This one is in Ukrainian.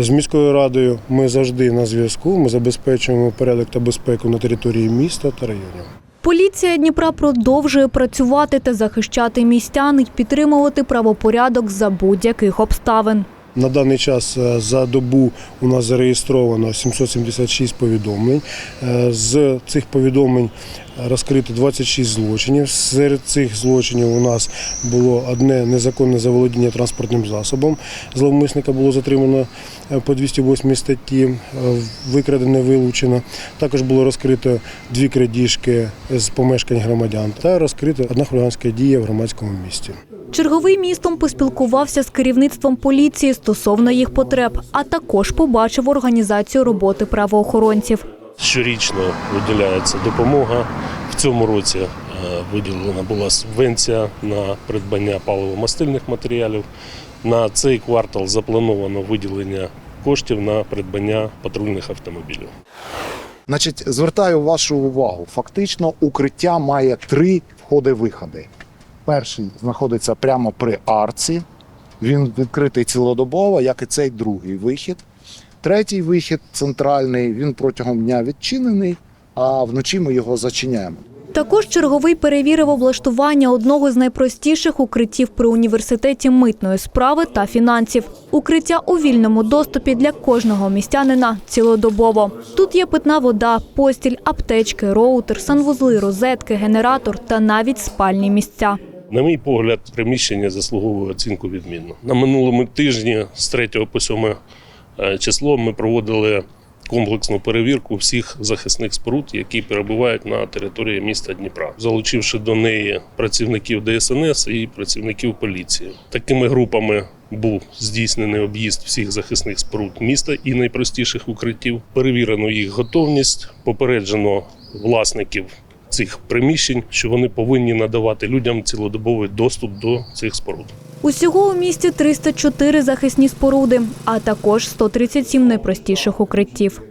З міською радою ми завжди на зв'язку. Ми забезпечуємо порядок та безпеку на території міста та районів. Поліція Дніпра продовжує працювати та захищати містян і підтримувати правопорядок за будь-яких обставин. На даний час е, за добу у нас зареєстровано 776 повідомлень. Е, З цих повідомлень розкрито 26 злочинів. Серед цих злочинів у нас було одне незаконне заволодіння транспортним засобом. Зловмисника було затримано е, по 208 статті, викрадене, вилучено. Також було розкрито дві крадіжки з помешкань громадян та розкрита одна хуліганська дія в громадському місті. Черговий містом поспілкувався з керівництвом поліції стосовно їх потреб, а також побачив організацію роботи правоохоронців. Щорічно виділяється допомога. В цьому році е, виділена була субвенція на придбання паливо-мастильних матеріалів. На цей квартал заплановано виділення коштів на придбання патрульних автомобілів. Значить, звертаю вашу увагу. Фактично, укриття має три входи-виходи. Перший знаходиться прямо при арці. Він відкритий цілодобово, як і цей другий вихід. Третій вихід центральний, він протягом дня відчинений, а вночі ми його зачиняємо. Також черговий перевірив облаштування одного з найпростіших укриттів при університеті митної справи та фінансів. Укриття у вільному доступі для кожного містянина цілодобово. Тут є питна вода, постіль, аптечки, роутер, санвузли, розетки, генератор та навіть спальні місця. На мій погляд, приміщення заслуговує оцінку відмінно. На минулому тижні з 3 по 7 е, число ми проводили комплексну перевірку всіх захисних споруд, які перебувають на території міста Дніпра, залучивши до неї працівників ДСНС і працівників поліції. Такими групами був здійснений об'їзд всіх захисних споруд міста і найпростіших укриттів. Перевірено їх готовність, попереджено власників цих приміщень, що вони повинні надавати людям цілодобовий доступ до цих споруд. Усього у місті 304 захисні споруди, а також 137 найпростіших укриттів.